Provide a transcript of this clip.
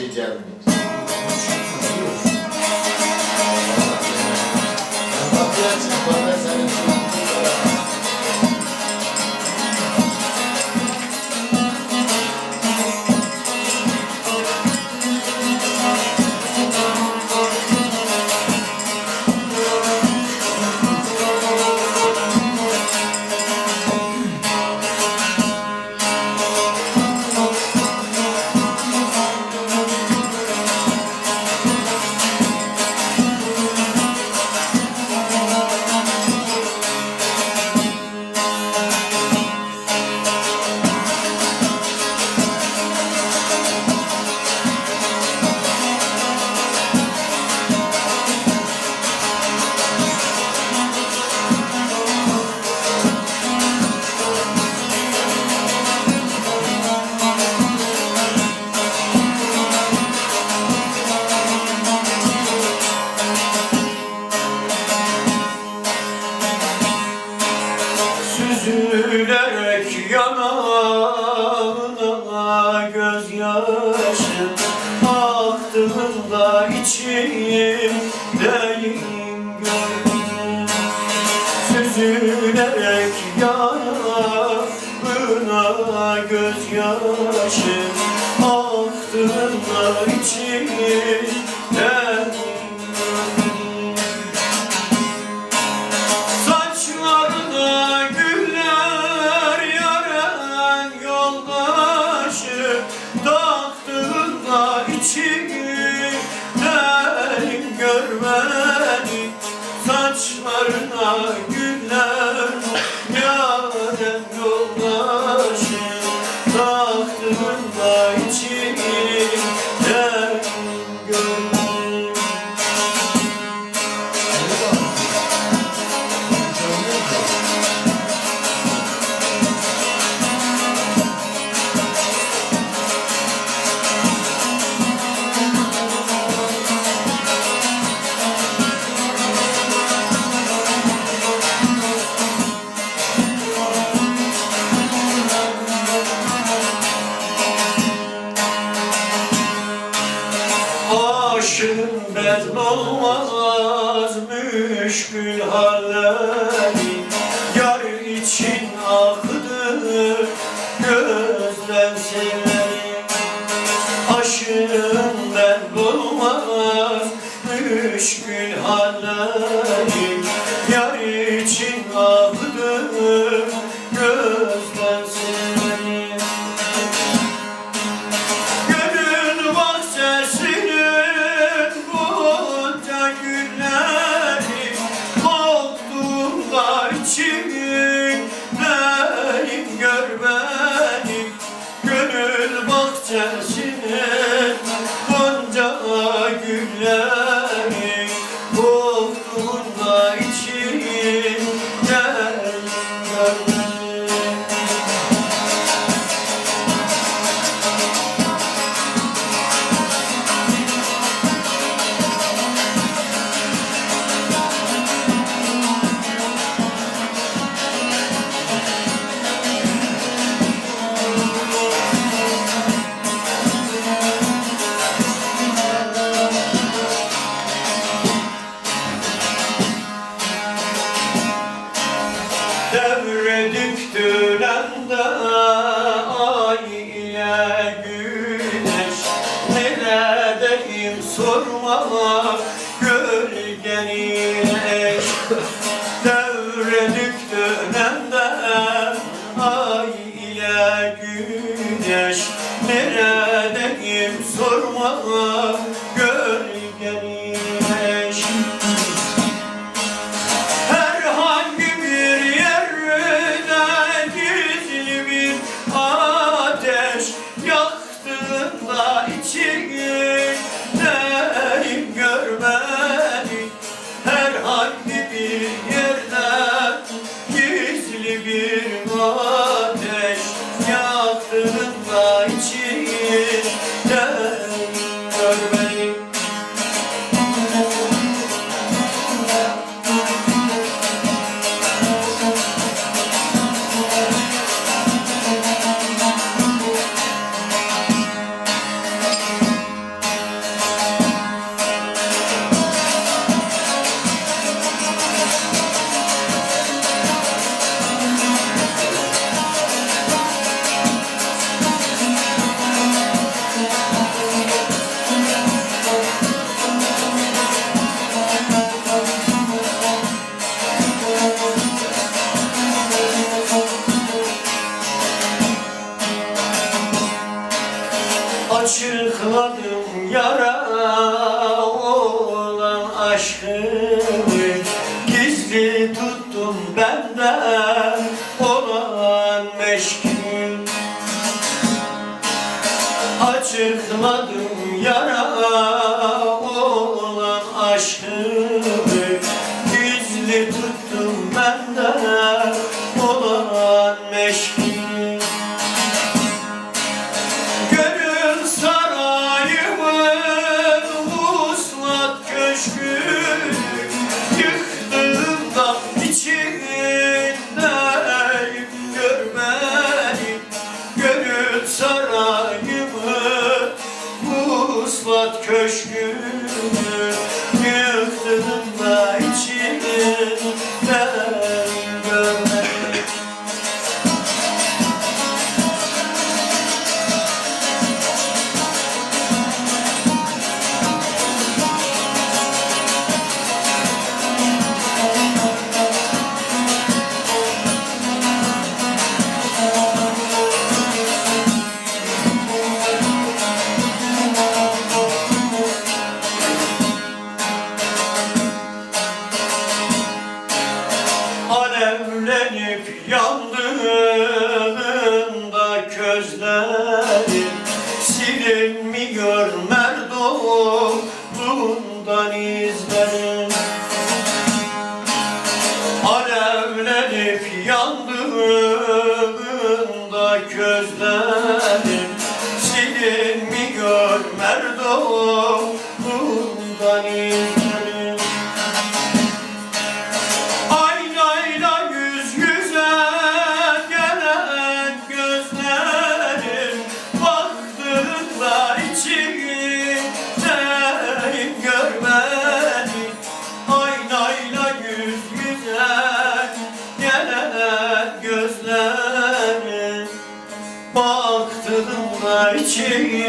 сидят gözyaşım Aktığında içimdeyim gönlüm Süzülerek yanağına gözyaşım Saçlarına güller yaren yoldaşı Taktığında içimden Aşığım ben olmaz müşkül halleri Yar için akıdı gözden sellerim Aşığım ben olmaz müşkül halleri Yeah. Sorma gölgeni Devredip dönende ay ile güneş. Neredeyim sorma Yaktığında aşıkladım yara olan aşkını Gizli tuttum benden olan meşkini Açıkladım yara olan aşkını Gizli tuttum benden olan meşkini Yeah. içimi